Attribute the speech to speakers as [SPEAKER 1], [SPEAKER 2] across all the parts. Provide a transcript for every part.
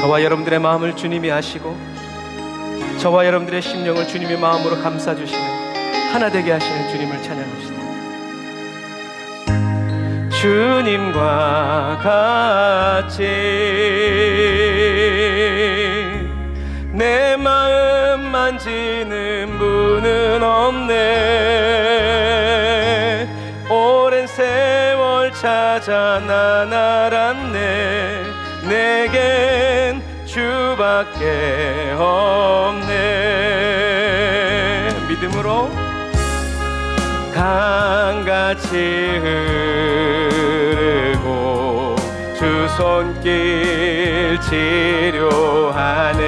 [SPEAKER 1] 저와 여러분들의 마음을 주님이 아시고 저와 여러분들의 심령을 주님의 마음으로 감싸 주시는 하나 되게 하시는 주님을 찬양합시다. 주님과 같이 내 마음 만지는 분은 없네 오랜 세월 찾아 난 알았네 내겐 주밖에 없네. 믿음으로 강같이 흐르고 주 손길 치료하네.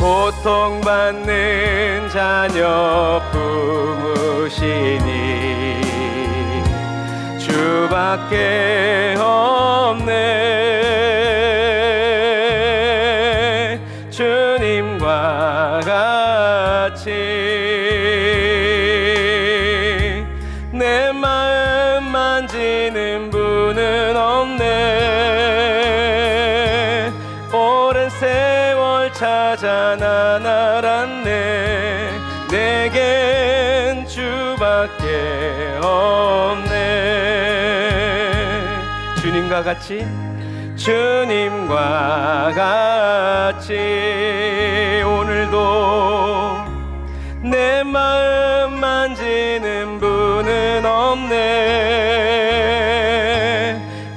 [SPEAKER 1] 고통받는 자녀 품으시니 주밖에 없 찾아 난 알았네. 내겐 주밖에 없네. 주님과 같이 주님과 같이 오늘도 내 마음 만지는 분은 없네.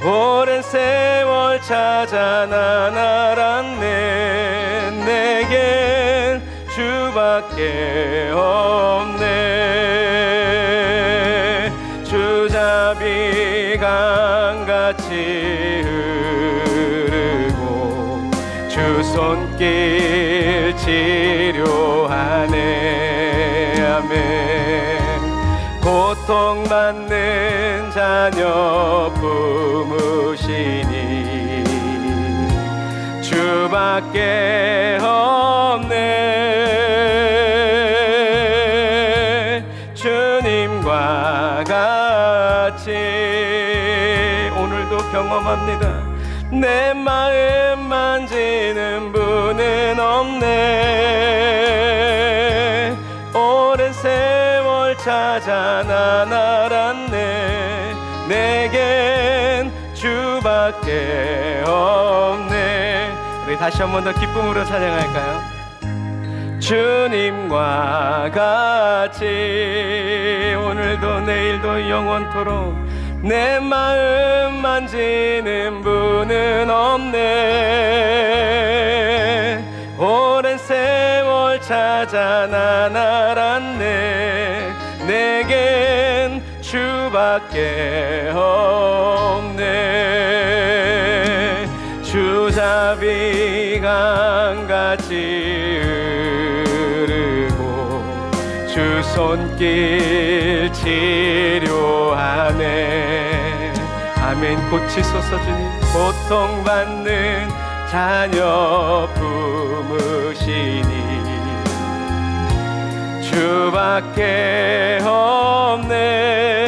[SPEAKER 1] 오랜 세월 찾아 난알 주밖에 없네. 주자비 강같이 흐르고 주 손길 치료하네. 아멘. 고통받는 자녀 품으시니 주밖에 없 주님과 같이 오늘도 경험합니다. 내 마음 만지는 분은 없네. 오랜 세월 찾아 난 알았네. 내겐 주밖에 없네. 우리 다시 한 번 더 기쁨으로 찬양할까요? 주님과 같이 오늘도 내일도 영원토록 내 마음 만지는 분은 없네. 오랜 세월 찾아 난 알았네. 내겐 주밖에 없네. 주자비 강같이 손길 치료하네. 아멘. 고치소서 주님. 고통받는 자녀 품으시니 주밖에 없네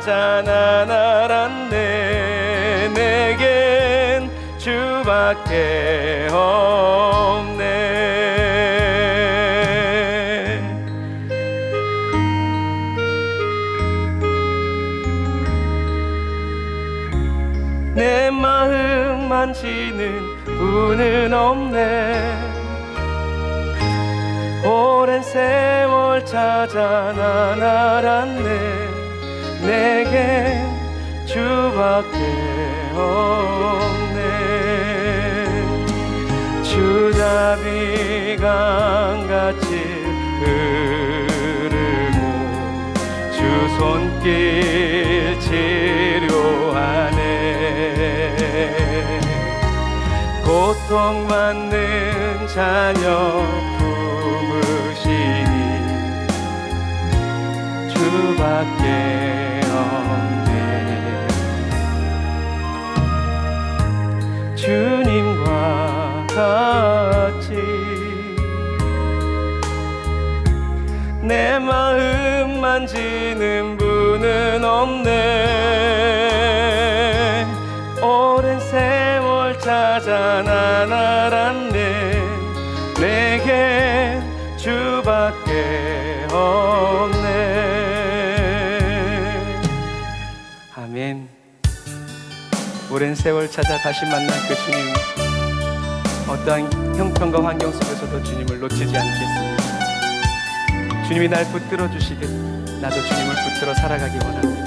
[SPEAKER 1] 난 알았네 내겐 주밖에 없네. 내 마음 만지는 분은 없네. 오랜 세월 찾아 난 알았네 내겐 주밖에 없네. 주자비 강같이 흐르고 주 손길 치료하네 고통받는 자녀 품으시니 주밖에 주님과 같이 내 마음 만지는 분은 없네. 오랜 세월 찾아 난 알았네 내게 주밖에 오랜 세월 찾아 다시 만난 그 주님 어떠한 형편과 환경 속에서도 주님을 놓치지 않겠습니다 주님이 날 붙들어 주시듯 나도 주님을 붙들어 살아가기 원합니다.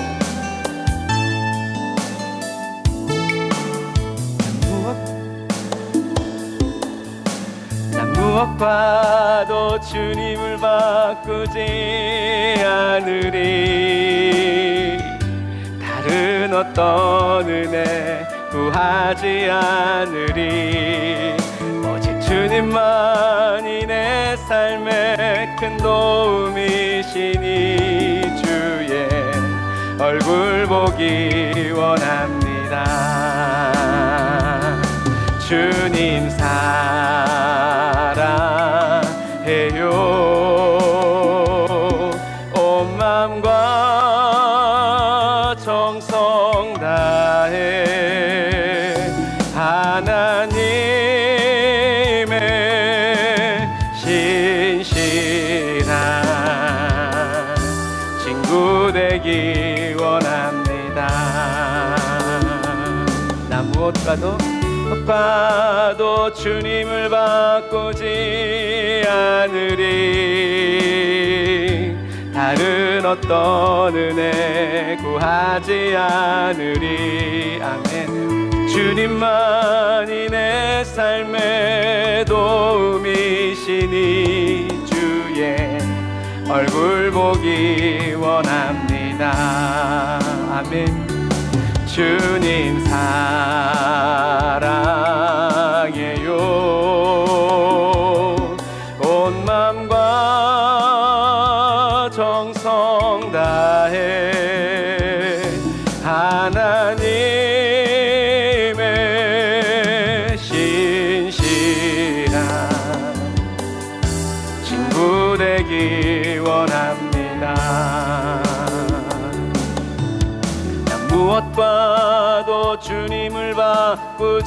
[SPEAKER 1] 무엇과도 주님을 바꾸지 않으리 다른 어떤 은혜 구하지 않으리. 오직 주님만이 내 삶에 큰 도움이시니 주의 얼굴 보기 원합니다. 주님 사랑 나 무엇과도 무엇과도 주님을 바꾸지 않으리. 다른 어떤 은혜 구하지 않으리. 아멘. 주님만이 내 삶의 도움이시니 주의 얼굴 보기 원합니다. 아멘. 주님 사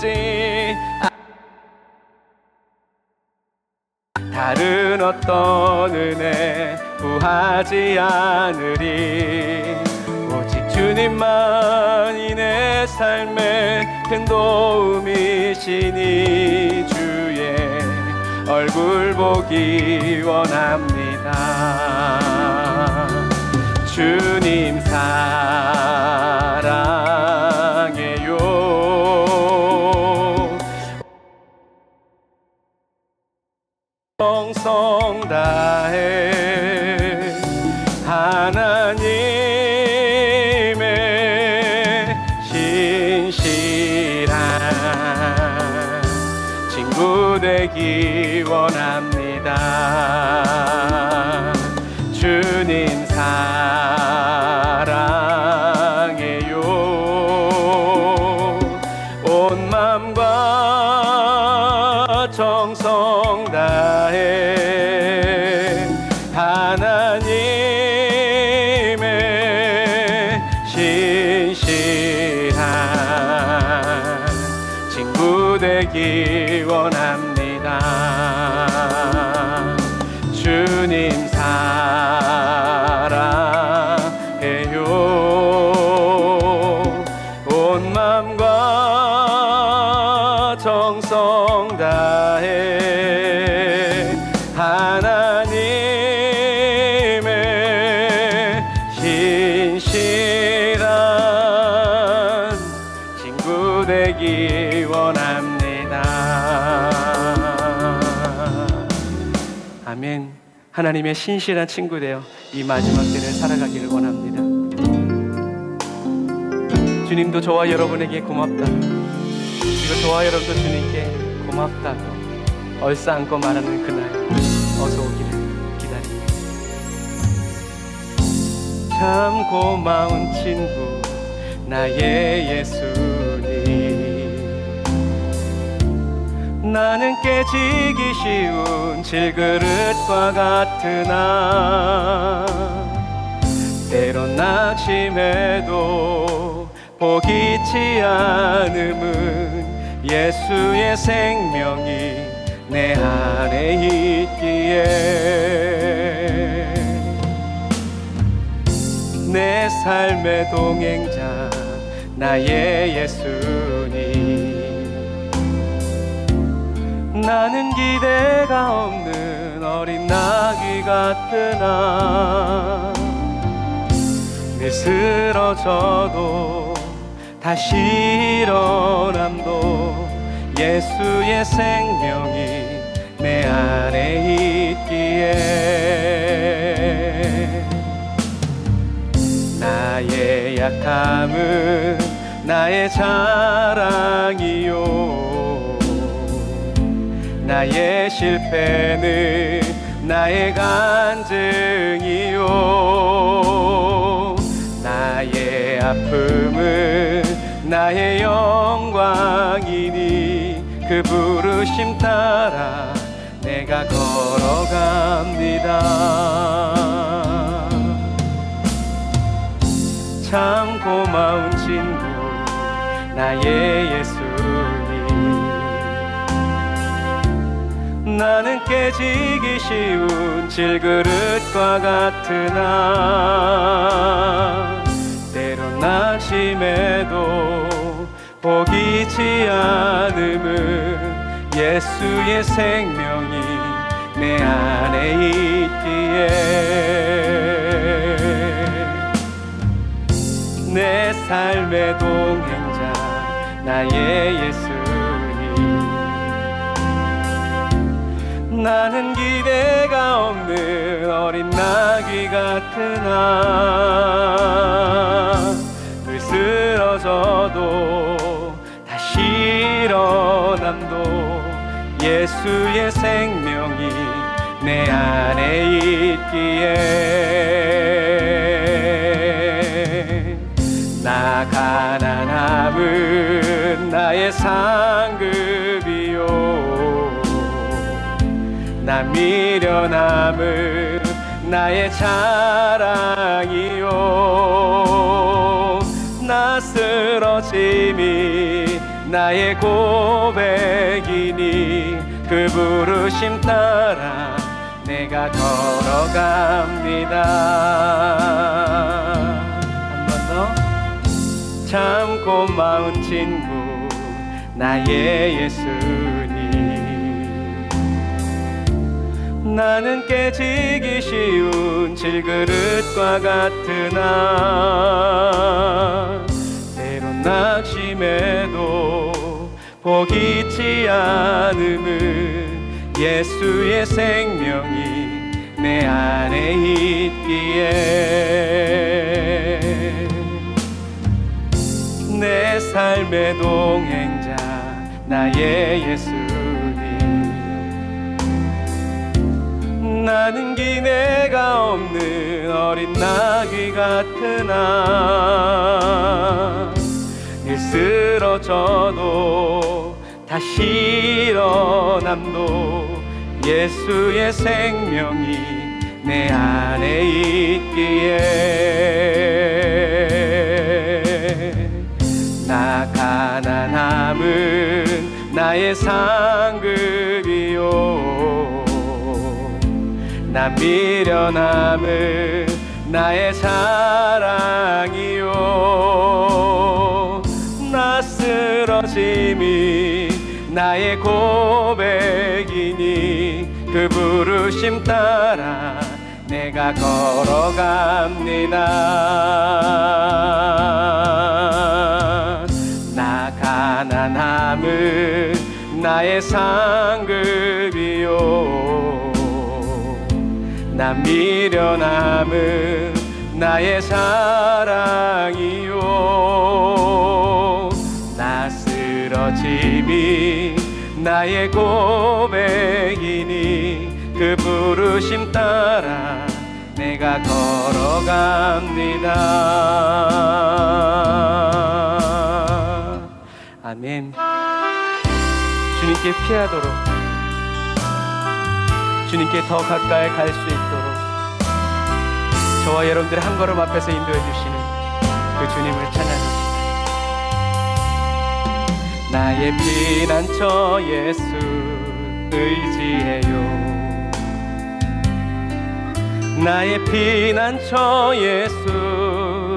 [SPEAKER 1] 바꾸지. 않- 다른 어떤 은혜 구하지 않으리. 오직 주님만이 내 삶의 큰 도움이시니 주의 얼굴 보기 원합니다. 주님 사랑 하나님의 신실한 친구 되기 원합니다 하나님의 신실한 친구 되어 이 마지막 때를 살아가기를 원합니다 주님도 저와 여러분에게 고맙다. 그리고 저와 여러분도 주님께 고맙다고 얼싸 안고 말하는 그날 어서 오기를 기다립니다. 참 고마운 친구 나의 예수님 나는 깨지기 쉬운 질그릇 과 같으나 때론 낙심해도 포기치 않음은 예수의 생명이 내 안에 있기에 내 삶의 동행자 나의 예수님. 나는 기대가 없는 어린 나귀 같으나 늘 쓰러져도 다시 일어남도 예수의 생명이 내 안에 있기에 나의 약함은 나의 자랑이요. 나의 실패는 나의 간증이요. 나의 아픔은 나의 영광이니 그 부르심 따라 내가 걸어갑니다. 참 고마운 친구 나의 예수 나는 깨지기 쉬운 질그릇과 같으나 때론 낙심해도 포기치 않음은 예수의 생명이 내 안에 있기에 내 삶의 동행자 나의 예수 나는 기대가 없는 어린 나귀 같으나 늘 쓰러져도 다시 일어남도 예수의 생명이 내 안에 있기에 나 가난함은 나의 상급 미련함은 나의 자랑이요. 나 쓰러짐이 나의 고백이니 그 부르심 따라 내가 걸어갑니다. 한 번 더. 참 고마운 친구 나의 예수 나는 깨지기 쉬운 질그릇과 같으나 때론 낙심해도 포기치 않음은 예수의 생명이 내 안에 있기에 내 삶의 동행자 나의 예수 나는 기내가 없는 어린 나귀 같으나 늘 쓰러져도 다시 일어남도 예수의 생명이 내 안에 있기에. 나 가난함은 나의 상급이요 나 미련함은 나의 자랑이요. 나 쓰러짐이 나의 고백이니 그 부르심 따라 내가 걸어갑니다. 나 가난함은 나의 상급이요 나 미련함은 나의 사랑이요. 나 쓰러짐이 나의 고백이니 그 부르심 따라 내가 걸어갑니다. 아멘. 주님께 피하도록. 주님께 더 가까이 갈 수 있도록 저와 여러분들의 한 걸음 앞에서 인도해 주시는 그 주님을 찬양합니다. 나의 피난처 예수 의지해요. 나의 피난처 예수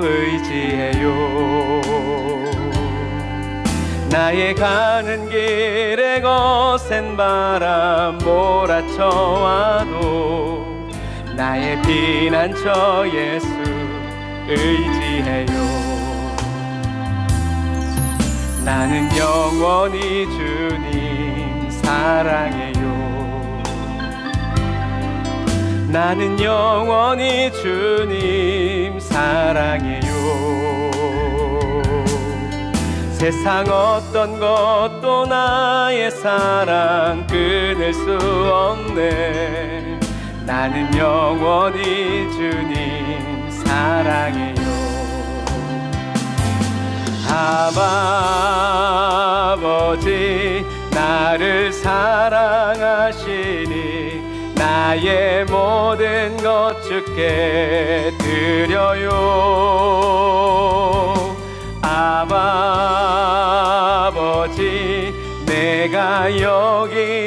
[SPEAKER 1] 의지해요. 나의 가는 길에 거센 바람 몰아쳐와도 나의 피난처 예수 의지해요. 나는 영원히 주님 사랑해요. 나는 영원히 주님 사랑해요. 세상 어떤 것도 나의 사랑 끊을 수 없네 나는 영원히 주님 사랑해요. 아버지 나를 사랑하시니 나의 모든 것 주께 드려요. 아버지 내가 여기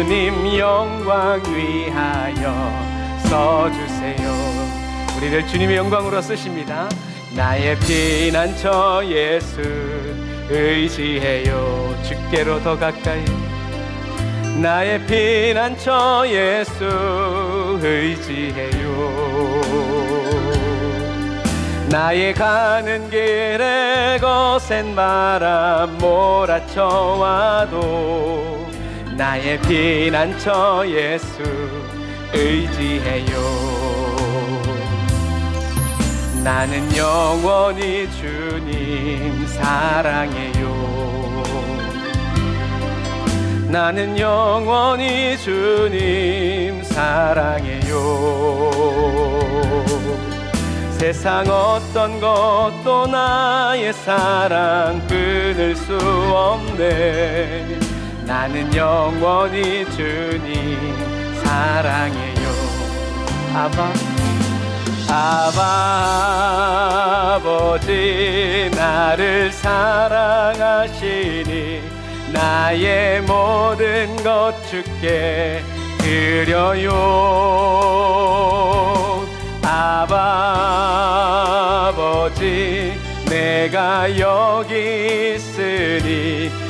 [SPEAKER 1] 주님 영광 위하여 써주세요. 우리를 주님의 영광으로 쓰십니다. 나의 피난처 예수 의지해요. 주께로 더 가까이. 나의 피난처 예수 의지해요. 나의 가는 길에 거센 바람 몰아쳐와도 나의 피난처 예수 의지해요. 나는 영원히 주님 사랑해요. 나는 영원히 주님 사랑해요. 세상 어떤 것도 나의 사랑 끊을 수 없네 나는 영원히 주님 사랑해요. 아바 아버지 나를 사랑하시니 나의 모든 것 주께 드려요. 아버지 내가 여기 있으니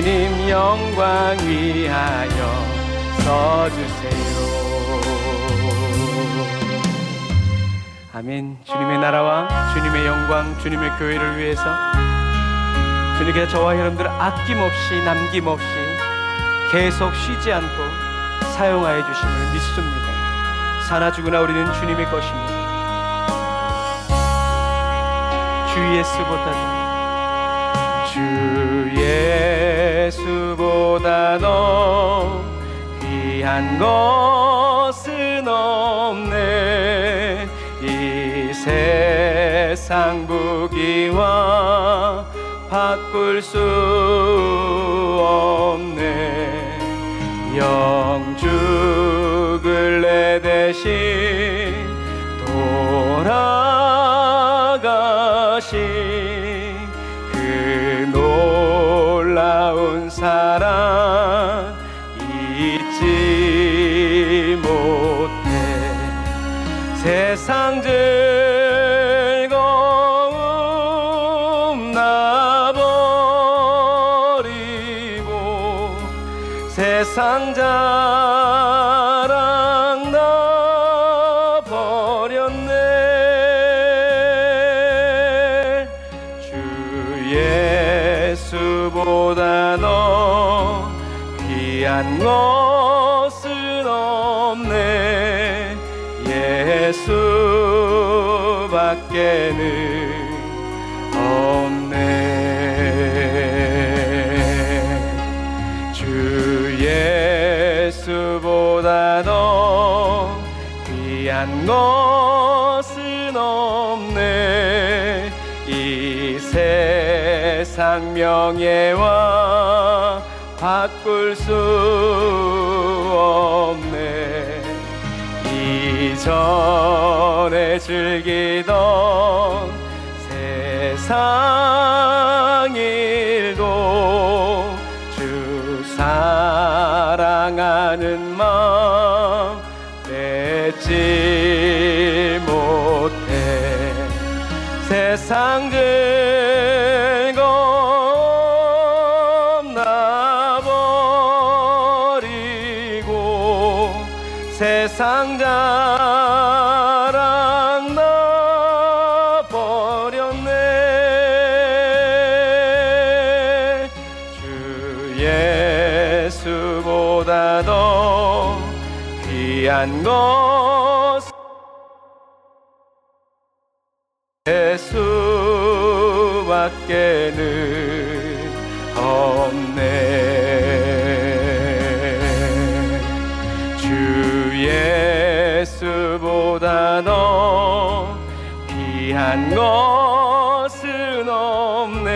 [SPEAKER 1] 주님 영광 위하여 써주세요 아멘. 주님의 나라와 주님의 영광, 주님의 교회를 위해서 주님께서 저와 여러분들을 아낌없이 남김없이 계속 쉬지 않고 사용하여 주심을 믿습니다. 사나 죽으나 우리는 주님의 것입니다. 주 예수보다도 주주 예수보다 더 귀한 것은 없네. 이 세상 부귀와 바꿀 수 없네. 영죽을 내 대신 돌아가신 수밖에는 없네. 주 예수보다 더 귀한 것은 없네. 이 세상 명예와 바꿀 수 없네 이전에 즐기던 세상 일도 주 사랑하는 마음 뺏지 못해 세상 즐 귀한 것. 예수밖에는 없네. 주 예수보다 더 귀한 것은 없네.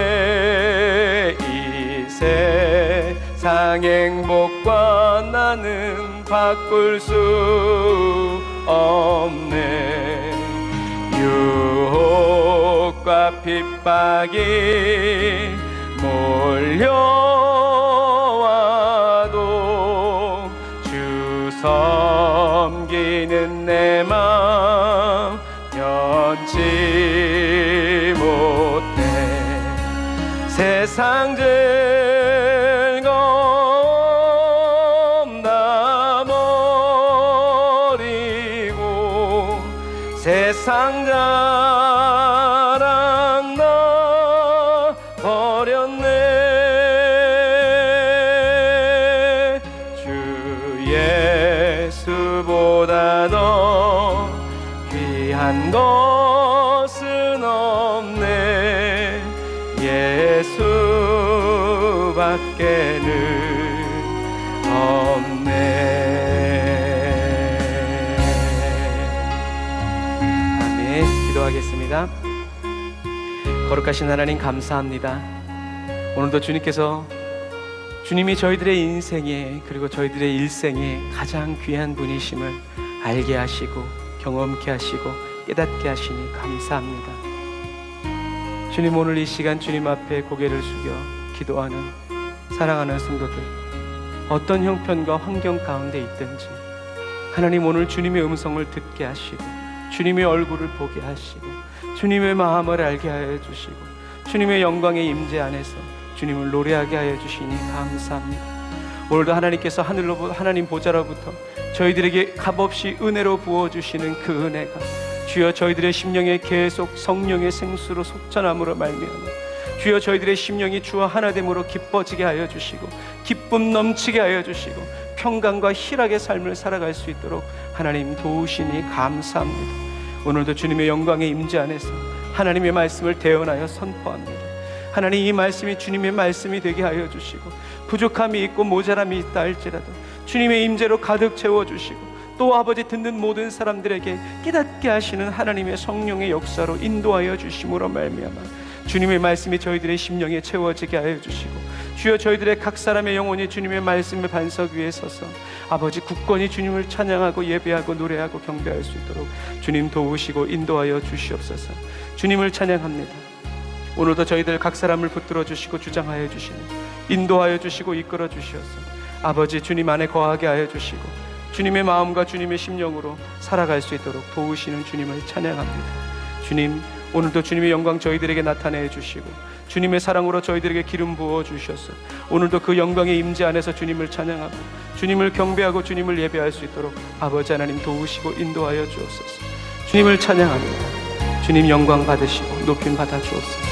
[SPEAKER 1] 이 세상 행복과 나는 바꿀 수 없네. 유혹과 핍박이 몰려와도 주 섬기는 내 마음 변치 못해. 세상 즐 예수보다 더 귀한 것은 없네. 예수밖에는 없네. 아멘. 기도하겠습니다. 거룩하신 하나님 감사합니다. 오늘도 주님께서 주님이 저희들의 인생에 그리고 저희들의 일생에 가장 귀한 분이심을 알게 하시고 경험케 하시고 깨닫게 하시니 감사합니다. 주님 오늘 이 시간 주님 앞에 고개를 숙여 기도하는 사랑하는 성도들 어떤 형편과 환경 가운데 있든지 하나님 오늘 주님의 음성을 듣게 하시고 주님의 얼굴을 보게 하시고 주님의 마음을 알게 하여 주시고 주님의 영광의 임재 안에서 주님을 노래하게 하여 주시니 감사합니다. 오늘도 하나님께서 하늘로 하나님 보좌로부터 저희들에게 값없이 은혜로 부어 주시는 그 은혜가 주여 저희들의 심령에 계속 성령의 생수로 솟아남으로 말미암아 주여 저희들의 심령이 주와 하나됨으로 기뻐지게 하여 주시고 기쁨 넘치게 하여 주시고 평강과 희락의 삶을 살아갈 수 있도록 하나님 도우시니 감사합니다. 오늘도 주님의 영광의 임재 안에서 하나님의 말씀을 대언하여 선포합니다. 하나님 이 말씀이 주님의 말씀이 되게 하여 주시고 부족함이 있고 모자람이 있다 할지라도 주님의 임재로 가득 채워 주시고 또 아버지 듣는 모든 사람들에게 깨닫게 하시는 하나님의 성령의 역사로 인도하여 주심으로 말미암아 주님의 말씀이 저희들의 심령에 채워지게 하여 주시고 주여 저희들의 각 사람의 영혼이 주님의 말씀의 반석 위에 서서 아버지 굳건히 주님을 찬양하고 예배하고 노래하고 경배할 수 있도록 주님 도우시고 인도하여 주시옵소서. 주님을 찬양합니다 오늘도 저희들 각 사람을 붙들어 주시고 주장하여 주시니 인도하여 주시고 이끌어 주시옵소서 아버지 주님 안에 거하게 하여 주시고 주님의 마음과 주님의 심령으로 살아갈 수 있도록 도우시는 주님을 찬양합니다. 주님 오늘도 주님의 영광 저희들에게 나타내 주시고 주님의 사랑으로 저희들에게 기름 부어 주셔서 오늘도 그 영광의 임재 안에서 주님을 찬양하고 주님을 경배하고 주님을 예배할 수 있도록 아버지 하나님 도우시고 인도하여 주옵소서. 주님을 찬양합니다. 주님 영광 받으시고 높임 받아 주옵소서